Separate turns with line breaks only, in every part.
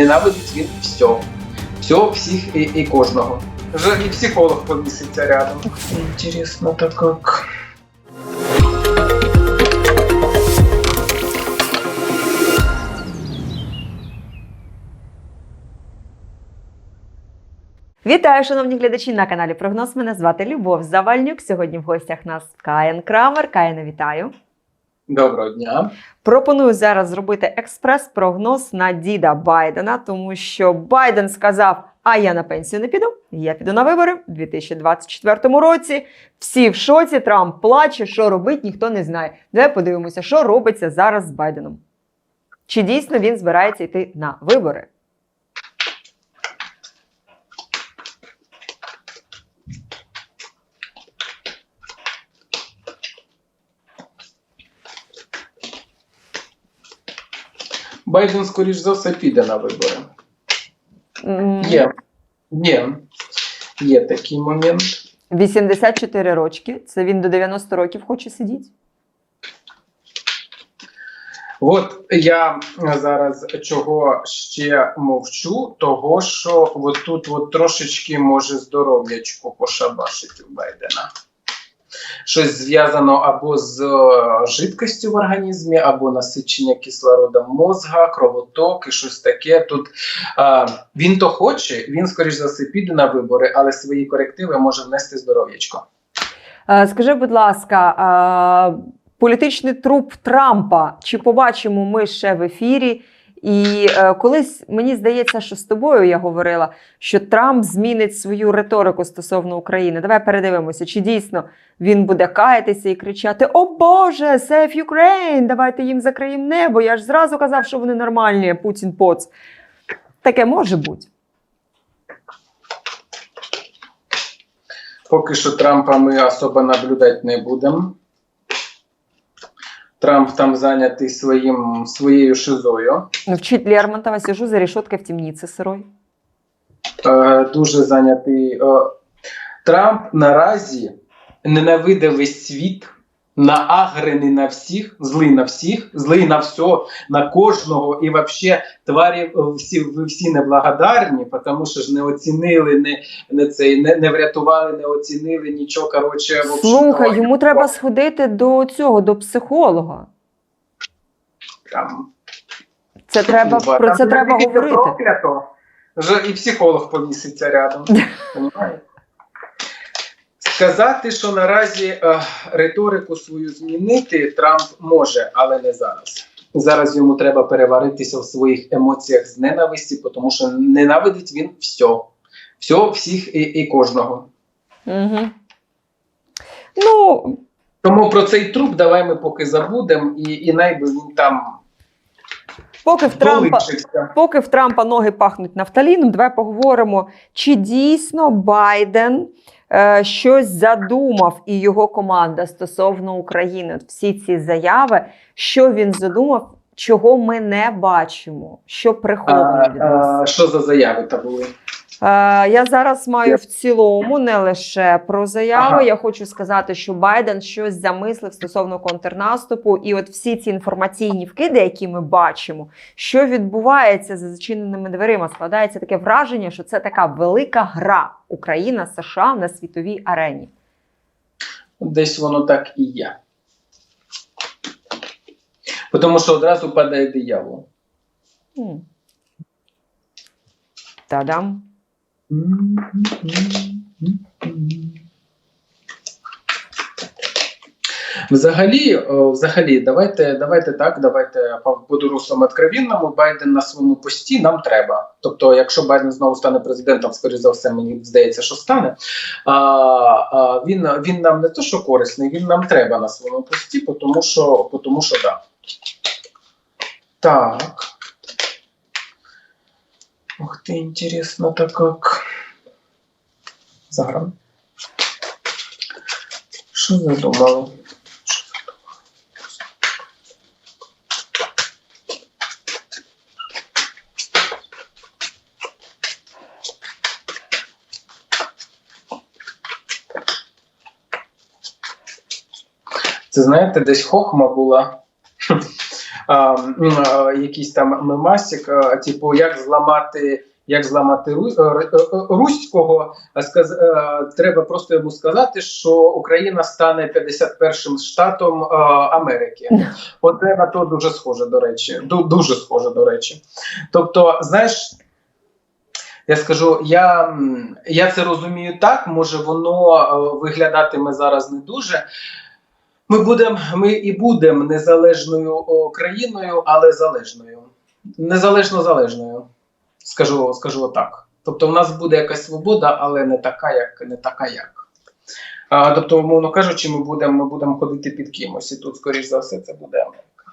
ненавидить він все. Все, всіх і, і кожного. Вже і психолог повіситься рядом. Інтересно, так як.
Вітаю, шановні глядачі на каналі Прогноз. Мене звати Любов Завальнюк. Сьогодні в гостях нас Каєн Крамер. Каєна, вітаю.
Доброго дня.
Пропоную зараз зробити експрес-прогноз на діда Байдена, тому що Байден сказав: А я на пенсію не піду. Я піду на вибори у 2024 році. Всі в шоці. Трамп плаче, що робить, ніхто не знає. Давай подивимося, що робиться зараз з Байденом. Чи дійсно він збирається йти на вибори?
Байден, скоріш за все, піде на вибори. Є. Є. Є такий момент.
84 рочки. Це він до 90 років хоче сидіти.
От я зараз чого ще мовчу, того що тут от трошечки може здоров'ячко пошабашить у Байдена. Щось зв'язано або з е, жидкістю в організмі, або насичення кислородом мозга, кровоток і щось таке. Тут е, він то хоче, він, скоріш за все, піде на вибори, але свої корективи може внести здоров'ячко.
Е, Скажи, будь ласка, е, політичний труп Трампа, чи побачимо ми ще в ефірі? І е, колись мені здається, що з тобою я говорила, що Трамп змінить свою риторику стосовно України. Давай передивимося, чи дійсно він буде каятися і кричати: О Боже, save Ukraine! Давайте їм закриємо небо. Я ж зразу казав, що вони нормальні, Путін поц. Таке може бути.
Поки що Трампа ми особо наблюдати не будемо. Трамп там зайнятий своїм, своєю шизою.
Ну, Вчить Лермонтова, сижу за решеткой в темнице сирой.
Е, дуже зайнятий. Е, Трамп наразі ненавидить весь світ, наагрений на всіх, злий на всіх, злий на все, на кожного. І взагалі тварі всі, ви всі неблагодарні, тому що ж не оцінили, не, не, цей, не, не врятували, не оцінили нічого. Коротше,
Слухай, йому треба сходити до цього, до психолога.
там,
Це треба
Люба,
про це треба говорити.
проклято. Вже і психолог повіситься рядом. Сказати, що наразі е, риторику свою змінити Трамп може, але не зараз. Зараз йому треба переваритися в своїх емоціях з ненависті, тому що ненавидить він все. Все, всіх і, і кожного.
Угу. Ну,
Тому про цей труп давай ми поки забудемо, і, і найби він там
поки в Трампа. Поки в Трампа ноги пахнуть нафталіном, давай поговоримо, чи дійсно Байден щось задумав і його команда стосовно України. От всі ці заяви, що він задумав, чого ми не бачимо, що приховано від нас.
що за заяви та були?
Е, Я зараз маю в цілому не лише про заяви.
Ага.
Я хочу сказати, що Байден щось замислив стосовно контрнаступу, і от всі ці інформаційні вкиди, які ми бачимо, що відбувається за зачиненими дверима, складається таке враження, що це така велика гра Україна США на світовій арені.
Десь воно так і є. Тому що одразу падає диявол.
Та-дам.
Взагалі, взагалі, давайте, давайте так, давайте буду руслом откровенному. Байден на своєму пості нам треба. Тобто, якщо Байден знову стане президентом, скоріш за все, мені здається, що стане. А, а, він, він нам не то, що корисний, він нам треба на своєму пості, тому що, тому що да. Так. Ух ты, интересно, так как. Заграм. Що задумали? Це знаєте, десь хохма була. Якийсь там мемасик, типу, як зламати. Як зламати Руського, сказ... треба просто йому сказати, що Україна стане 51-м штатом Америки. Оце на то дуже схоже, до речі. Дуже схоже, до речі. Тобто, знаєш, я скажу, я, я це розумію так, може воно виглядатиме зараз не дуже. Ми будемо, ми і будемо незалежною країною, але залежною. Незалежно залежною. Скажу, скажу так. Тобто, у нас буде якась свобода, але не така, як не така, як. А, тобто, умовно кажучи, ми будемо ми будемо ходити під кимось, і тут, скоріш за все, це буде Америка.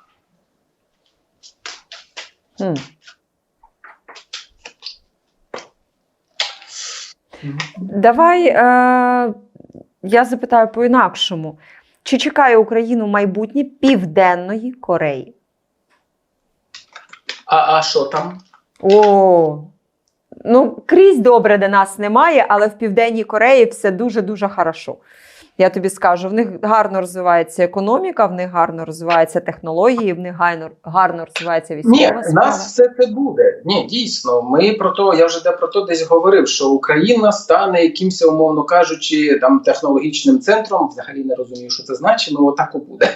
Хм. Давай е, я запитаю по-інакшому. Чи чекає Україну майбутнє Південної Кореї?
А, а що там?
О, ну крізь добре, де нас немає, але в Південній Кореї все дуже-дуже хорошо. Я тобі скажу, в них гарно розвивається економіка, в них гарно розвиваються технології, в них гарно, гарно розвивається
Ні,
військова
в
справа.
нас все це буде. Ні, дійсно. Ми про то, я вже де про то десь говорив, що Україна стане якимось, умовно кажучи, там технологічним центром. Взагалі не розумію, що це значить, але отако буде.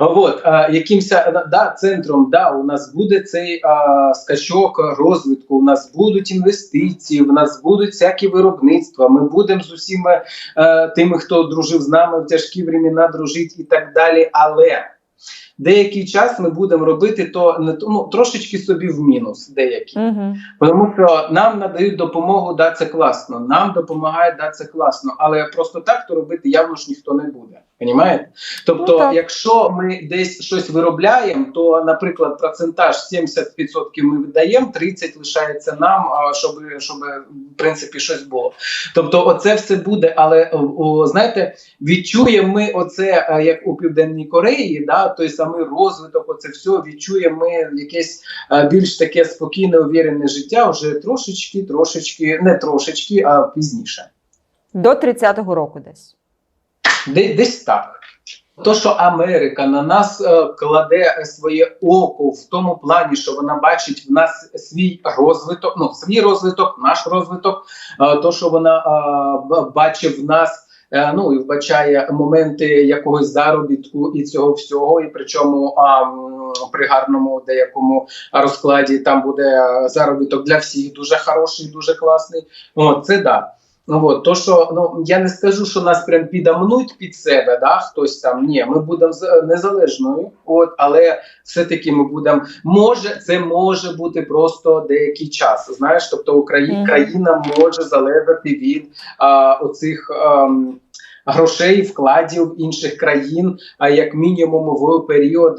От а, якимось да, центром, да, у нас буде цей а, скачок розвитку. У нас будуть інвестиції, у нас будуть всякі виробництва. Ми будемо з усіма е, тими, хто дружив з нами в тяжкі времена, дружить і так далі. Але деякий час ми будемо робити то не ну, трошечки собі в мінус, деякі.
Угу.
Тому що нам надають допомогу, да, це класно. Нам допомагають, да, це класно. Але просто так то робити явно ж ніхто не буде. Понімаєте? Тобто,
Ну,
якщо ми десь щось виробляємо, то, наприклад, процентаж 70% ми видаємо, 30% лишається нам, щоб, щоб в принципі щось було. Тобто, оце все буде, але о, знаєте, відчуємо ми оце е, як у Південній Кореї, да, той самий розвиток, оце все відчуємо ми якесь е, більш таке спокійне, увірене життя вже трошечки, трошечки, не трошечки, а пізніше.
До 30-го року десь.
Де, десь так. То, що Америка на нас е, кладе своє око в тому плані, що вона бачить в нас свій розвиток, ну свій розвиток, наш розвиток, е, то, що вона е, бачить в нас. Е, Ну і вбачає моменти якогось заробітку і цього всього, і причому а, при гарному деякому розкладі там буде е, заробіток для всіх дуже хороший, дуже класний. О, це да. Ну от то, що ну я не скажу, що нас прям підамнуть під себе, да хтось там. Ні, ми будемо незалежною, от але все-таки ми будемо. Може, це може бути просто деякий час. Знаєш, тобто Україна
Мгм.
країна може залежати від а, оцих. ам, Грошей, вкладів інших країн, а як мінімум в період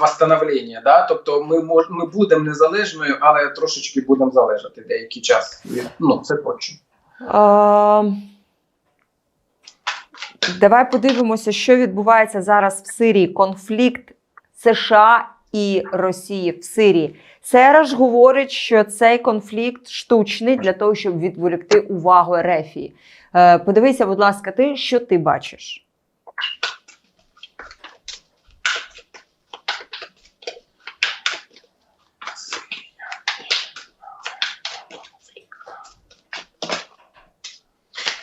восстановлення. Да? Тобто ми мож, ми будемо незалежною, але трошечки будемо залежати деякий час. Ну це точно.
Е, Давай подивимося, що відбувається зараз в Сирії. Конфлікт США і Росії в Сирії. Сераж говорить, що цей конфлікт штучний для того, щоб відволікти увагу Ерефії. Е, Подивися, будь ласка, ти що ти бачиш?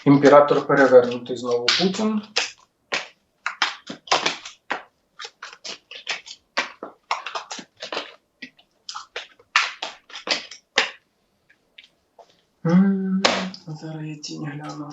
Імператор перевернутий знову Путін. М, Зараз я тінь гляну.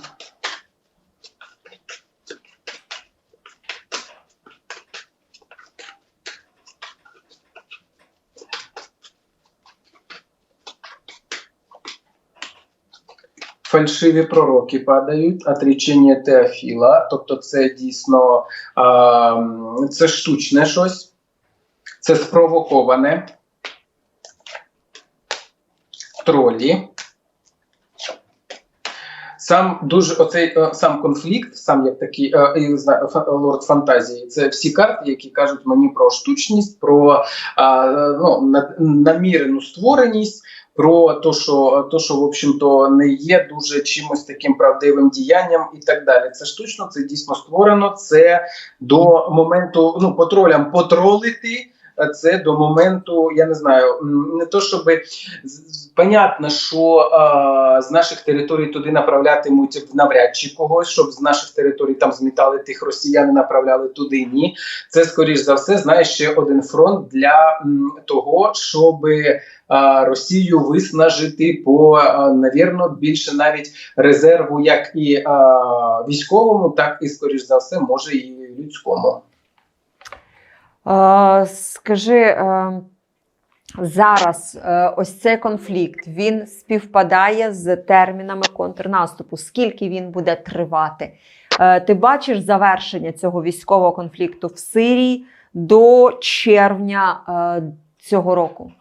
Фальшиві пророки падають, отречення Теофіла, тобто це дійсно а, це штучне щось, це спровоковане. Тролі. Сам дуже оцей е, сам конфлікт, сам як такий е, я не знаю, лорд фантазії. Це всі карти, які кажуть мені про штучність, про ну, намірену створеність. про те, що, то, що в общем-то не є дуже чимось таким правдивим діянням і так далі. Це штучно, це дійсно створено. Це до моменту ну потролям потролити. А Це до моменту, я не знаю, не то щоб понятно, що а, з наших територій туди направлятимуть навряд чи когось, щоб з наших територій там змітали тих росіян, направляли туди. Ні, це скоріш за все, знаєш, ще один фронт для м, того, щоб а, Росію виснажити по навірно більше навіть резерву, як і а, військовому, так і скоріш за все, може і людському.
Е, скажи, е, зараз е, ось цей конфлікт він співпадає з термінами контрнаступу. Скільки він буде тривати? Ти бачиш завершення цього військового конфлікту в Сирії до червня цього року?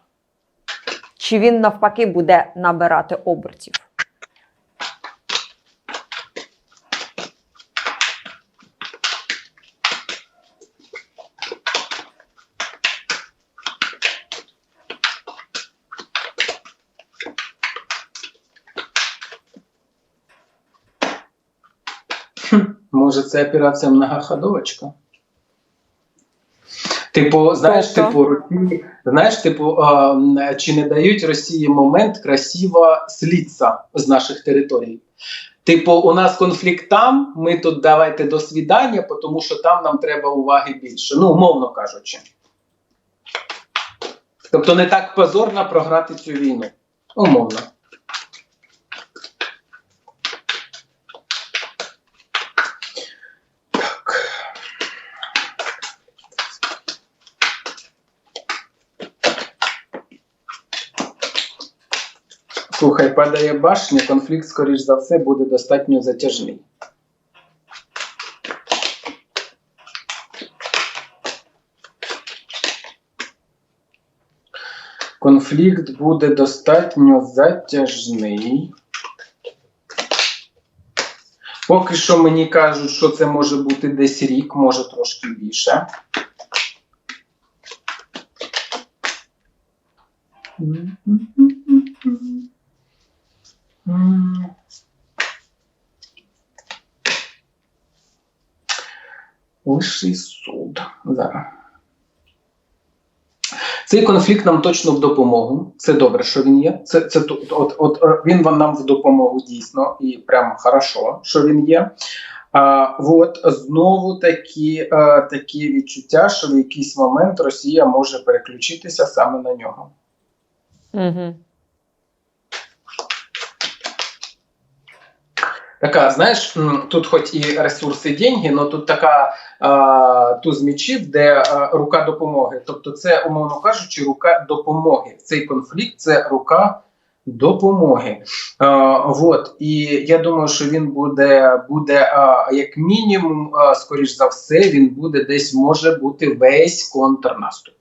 Чи він навпаки буде набирати обертів?
Може, це операція многоходовочка? Типу, знаєш,
Тобто?
типу, Росії, знаєш, типу, а, чи не дають Росії момент красиво слідця з наших територій? Типу, у нас конфлікт там, ми тут давайте до свідання, тому що там нам треба уваги більше. Ну, умовно кажучи. Тобто не так позорно програти цю війну. Умовно. Слухай, падає башня, конфлікт, скоріш за все, буде достатньо затяжний. Конфлікт буде достатньо затяжний. Поки що мені кажуть, що це може бути десь рік, може трошки більше. М. Вищий суд. Зараз. Цей конфлікт нам точно в допомогу. Це добре, що він є. Це, це от, от, е, він нам в допомогу дійсно, і прям хорошо, що він є. А, от знову такі, е, такі відчуття, що в якийсь момент Росія може переключитися саме на нього.
Угу.
Така, знаєш, тут хоч і ресурси, деньги, але тут така а, туз мічів, де а, рука допомоги. Тобто, це, умовно кажучи, рука допомоги. Цей конфлікт це рука допомоги. А, вот. І я думаю, що він буде, буде а, як мінімум, а, скоріш за все, він буде десь може бути весь контрнаступ.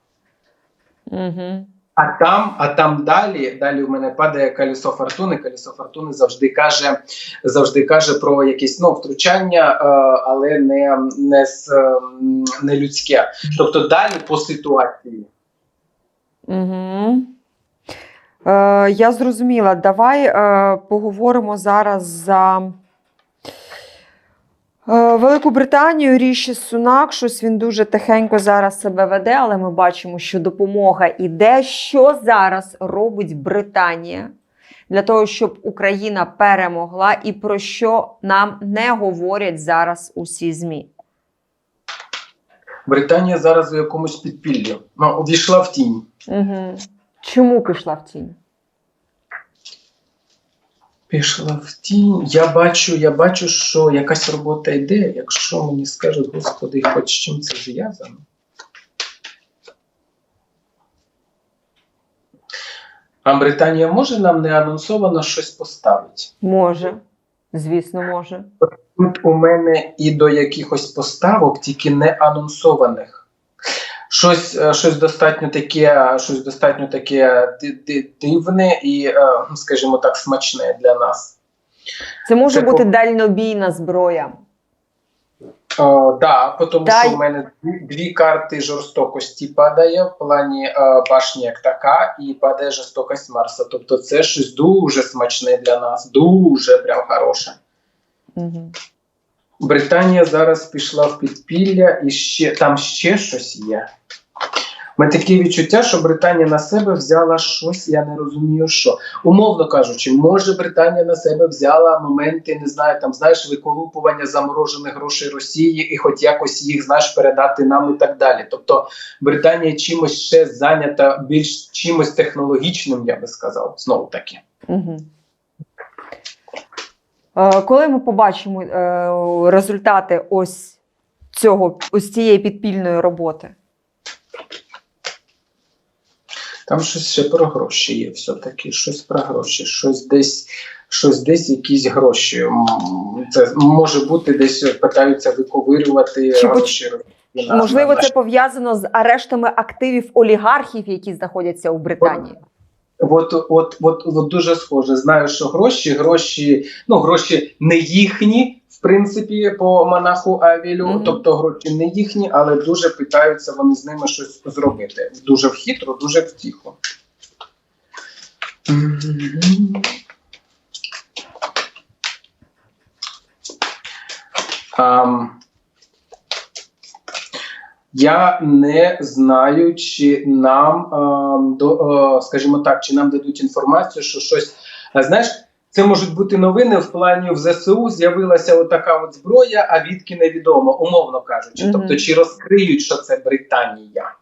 Угу.
А там, а там далі, далі у мене падає колесо фортуни. Колесо фортуни завжди каже, завжди каже про якісь ну, втручання, е, але не, не, з, е, не людське. Тобто далі по ситуації.
Угу. Е, я зрозуміла. Давай е, поговоримо зараз за Велику Британію. Ріші Сунак. Щось він дуже тихенько зараз себе веде, але ми бачимо, що допомога іде. Що зараз робить Британія для того, щоб Україна перемогла, і про що нам не говорять зараз усі ЗМІ?
Британія зараз у якомусь підпіллі. Ну, увійшла в тінь.
Угу. Чому пішла в тінь?
Пішла в тінь. Я бачу, я бачу, що якась робота йде. Якщо мені скажуть, господи, хоч з чим це зв'язано. А Британія може нам не анонсовано щось поставити?
Може, звісно, може.
Тут у мене і до якихось поставок, тільки не анонсованих. Щось, е, щось достатньо таке, щось достатньо таке ди- ди- дивне і, е, скажімо так, смачне для нас.
Це може
Це
бути
по-
дальнобійна зброя.
О, да, тому
Та
що в мене дві, карти жорстокості падає в плані е, башні як така, і падає жорстокость Марса. Тобто це щось дуже смачне для нас, дуже прям хороше.
Угу.
Британія зараз пішла в підпілля, і ще там ще щось є. Мене таке відчуття, що Британія на себе взяла щось, я не розумію, що. Умовно кажучи, може Британія на себе взяла моменти, не знаю, там знаєш, виколупування заморожених грошей Росії і хоч якось їх знаєш передати нам і так далі. Тобто Британія чимось ще зайнята більш чимось технологічним, я би сказав, знову таки.
Угу. Е, коли ми побачимо е, результати ось цього, ось цієї підпільної роботи?
Там щось ще про гроші є, все-таки щось про гроші, щось десь, щось десь якісь гроші. Це може бути десь питаються виковирювати
Чи
гроші.
Можливо, це пов'язано з арештами активів олігархів, які знаходяться у Британії.
От, от, от, от дуже схоже. Знаю, що гроші, гроші, ну гроші не їхні, в принципі, по монаху Авілю,
Мгм.
тобто гроші не їхні, але дуже питаються вони з ними щось зробити. Дуже вхитро, дуже втіхо. Мгм. Ам, я не знаю, чи нам ем, до, е, скажімо так, чи нам дадуть інформацію, що щось е, знаєш. Це можуть бути новини в плані в ЗСУ з'явилася отака от зброя, а відки невідомо, умовно кажучи.
Мгм.
Тобто, чи розкриють, що це Британія?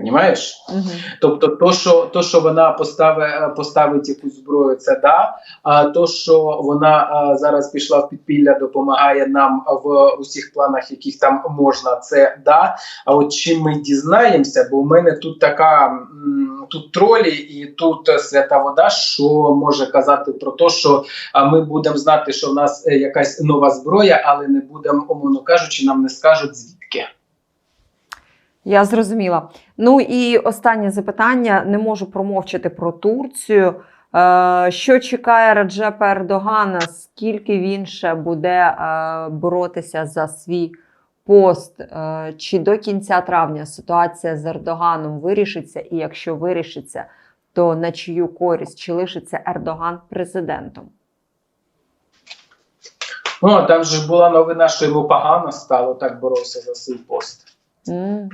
Понімаєш?
Угу.
Тобто, то, що, то, що вона поставить, поставить якусь зброю, це да. А то, що вона а, зараз пішла в підпілля, допомагає нам в усіх планах, яких там можна, це да. А от чим ми дізнаємося, бо у мене тут така тут тролі і тут е, свята вода, що може казати про те, що ми будемо знати, що в нас е, якась нова зброя, але не будемо, умовно кажучи, нам не скажуть звідки.
Я зрозуміла. Ну і останнє запитання: не можу промовчати про Турцію. Е, Що чекає Раджепа Ердогана? Скільки він ще буде е, боротися за свій пост? Е, Чи до кінця травня ситуація з Ердоганом вирішиться? І якщо вирішиться, то на чию користь? Чи лишиться Ердоган президентом?
Ну, там же була новина, що йому погано стало, так боровся за свій пост.
М,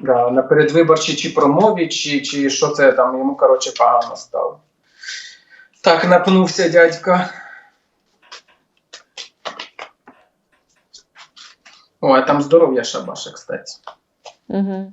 Да, на передвиборчій чи промові, чи, чи що це там, йому, коротше, погано стало. Так, напнувся дядька. О, а там здоров'я шабаша, кстати.
Угу.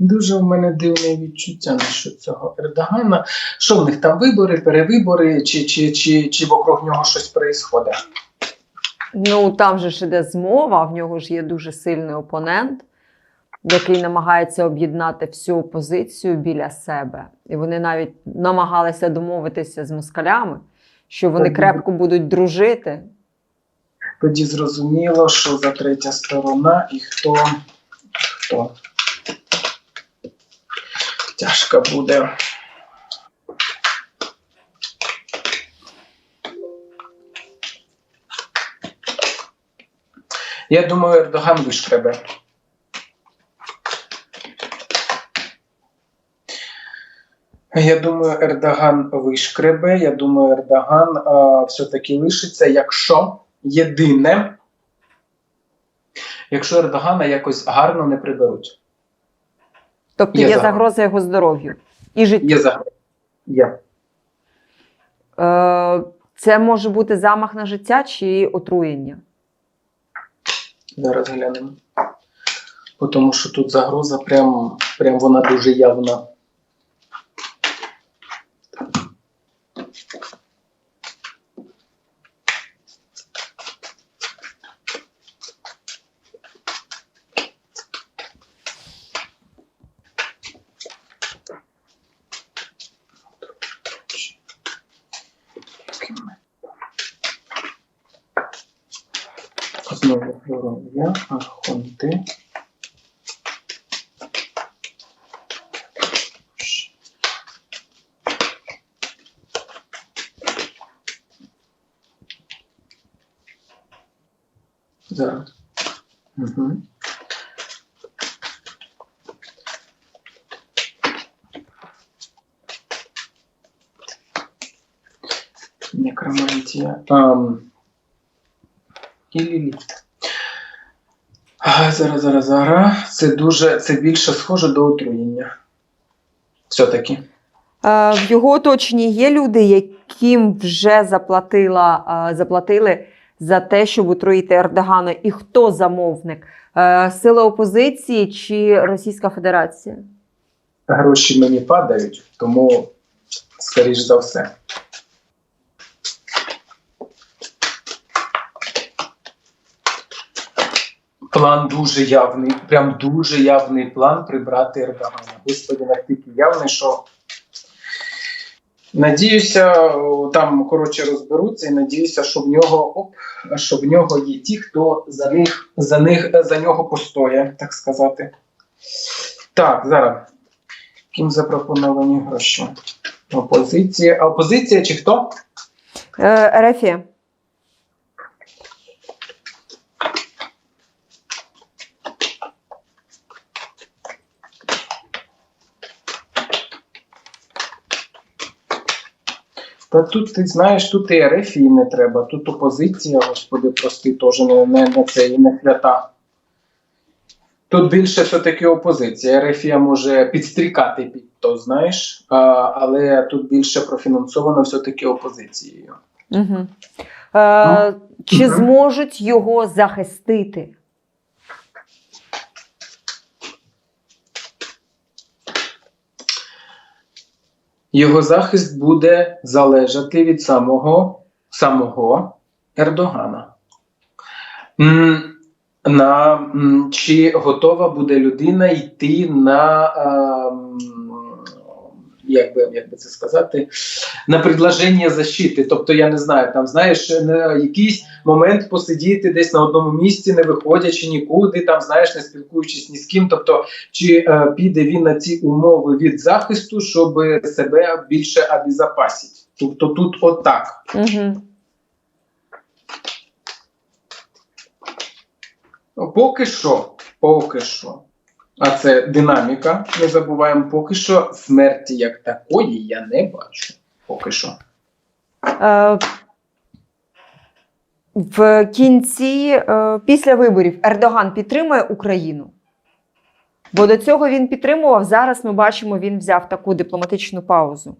Дуже в мене дивне відчуття насчет цього Ердогана. Що в них там вибори, перевибори, чи, чи, чи, чи вокруг нього щось відбувається?
Ну, там же ж іде змова, в нього ж є дуже сильний опонент, який намагається об'єднати всю опозицію біля себе. І вони навіть намагалися домовитися з москалями, що вони крепко будуть дружити.
Тоді зрозуміло, що за третя сторона і хто. хто. Тяжко буде. Я думаю, Ердоган вишкребе. Я думаю, Ердоган вишкребе. Я думаю, Ердоган все-таки лишиться, якщо єдине, якщо Ердогана якось гарно не приберуть.
Тобто
Є
є,
загроза.
загроза його здоров'ю і життю.
Є загроза. Є.
Е, це може бути замах на життя чи отруєння.
Зараз глянемо. Тому що тут загроза прям, прям вона дуже явна. Знову здоров'я, архонти. Зараз. Угу. Некромантія. Ам. І зараз, зараз, зараз. Це дуже, це більше схоже до отруєння. Все-таки.
Е, В його оточенні є люди, яким вже заплатила, е, заплатили за те, щоб отруїти Ердогана. І хто замовник? Е, Сили опозиції чи Російська Федерація?
Гроші мені падають, тому, скоріш за все. План дуже явний, прям дуже явний план прибрати Ердогана. Господи, настільки явний, що. Надіюся, там коротше розберуться і надіюся, що в нього оп, що в нього є ті, хто за них за них за нього постоє, так сказати. Так, зараз. Ким запропоновані гроші? Опозиція. А опозиція чи хто?
Е,
Та тут ти знаєш, тут і РФІ не треба, тут опозиція, господи, прости, теж не, не, не це і не свята. Тут більше все-таки опозиція. РФІ може підстрікати під то, знаєш, а, але тут більше профінансовано все-таки опозицією.
Угу. Е, чи
Мгм.
зможуть його захистити?
Його захист буде залежати від самого, самого Ердогана. На, чи готова буде людина йти на, ем, як, би, як би це сказати, на предложення защити. Тобто, я не знаю, там знаєш, на якийсь момент посидіти десь на одному місці, не виходячи нікуди, там знаєш, не спілкуючись ні з ким. Тобто, чи е, піде він на ці умови від захисту, щоб себе більше обезопасити. Тобто тут отак.
Угу.
Поки що, поки що. А це динаміка, не забуваємо, поки що смерті як такої я не бачу. Поки що.
Е, в кінці, е, після виборів, Ердоган підтримує Україну. Бо до цього він підтримував. Зараз ми бачимо, він взяв таку дипломатичну паузу.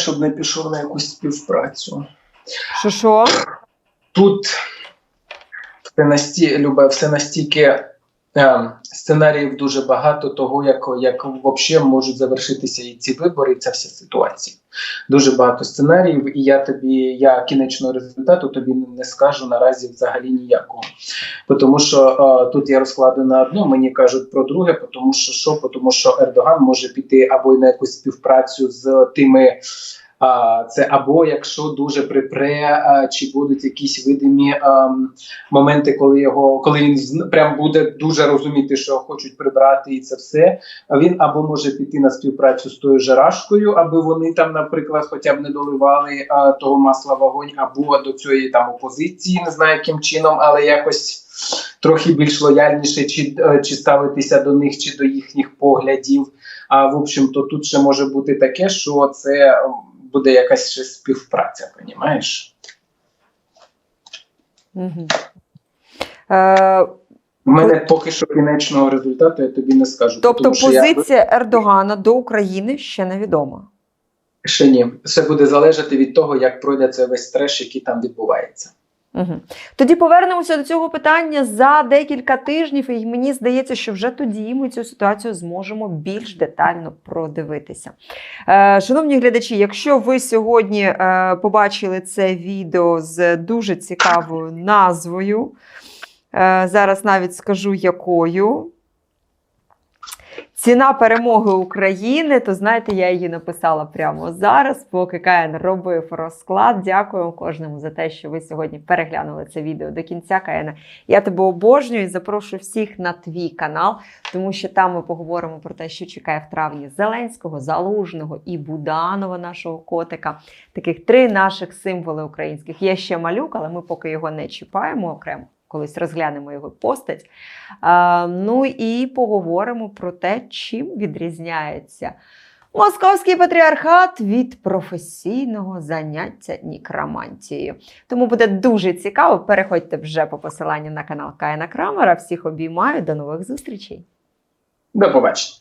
Щоб не пішов на якусь співпрацю.
Що що?
Тут все настільки, Любе, все настільки е, сценаріїв дуже багато того, як, як взагалі можуть завершитися і ці вибори, і ця вся ситуація. Дуже багато сценаріїв, і я тобі, я кінечного результату тобі не скажу наразі взагалі ніякого. Тому що е, тут я розкладу на одно, мені кажуть про друге, тому що що? Тому що Ердоган може піти або на якусь співпрацю з тими. Це або якщо дуже припре, чи будуть якісь видимі моменти, коли його, коли він прям буде дуже розуміти, що хочуть прибрати, і це все. Він або може піти на співпрацю з тою жарашкою, аби вони там, наприклад, хоча б не доливали того масла вогонь, або до цієї там опозиції, не знаю яким чином, але якось трохи більш лояльніше, чи, е, чи ставитися до них, чи до їхніх поглядів. А в общем, то тут ще може бути таке, що це буде якась ще співпраця, понімаєш?
Угу. Е,
У мене поки що кінечного результату я тобі не скажу.
тобто
тому позиція я-
Ердогана до України ще невідома.
Ще ні. Все буде залежати від того, як пройде цей весь треш, який там відбувається.
Угу. Тоді повернемося до цього питання за декілька тижнів, і мені здається, що вже тоді ми цю ситуацію зможемо більш детально продивитися. Е, шановні глядачі, якщо ви сьогодні е, побачили це відео з дуже цікавою назвою, е, зараз навіть скажу якою. Ціна перемоги України, то знаєте, я її написала прямо зараз, поки КН робив розклад. Дякую кожному за те, що ви сьогодні переглянули це відео до кінця. КН. Я тебе обожнюю і запрошую всіх на твій канал, тому що там ми поговоримо про те, що чекає в травні Зеленського, Залужного і Буданова, нашого котика. Таких три наших символи українських. Є ще малюк, але ми поки його не чіпаємо окремо. Колись розглянемо його постать. Ну і поговоримо про те, чим відрізняється московський патріархат від професійного заняття нікромантією. Тому буде дуже цікаво. Переходьте вже по посиланню на канал Каїна Крамера. Всіх обіймаю. До нових зустрічей!
До побачення.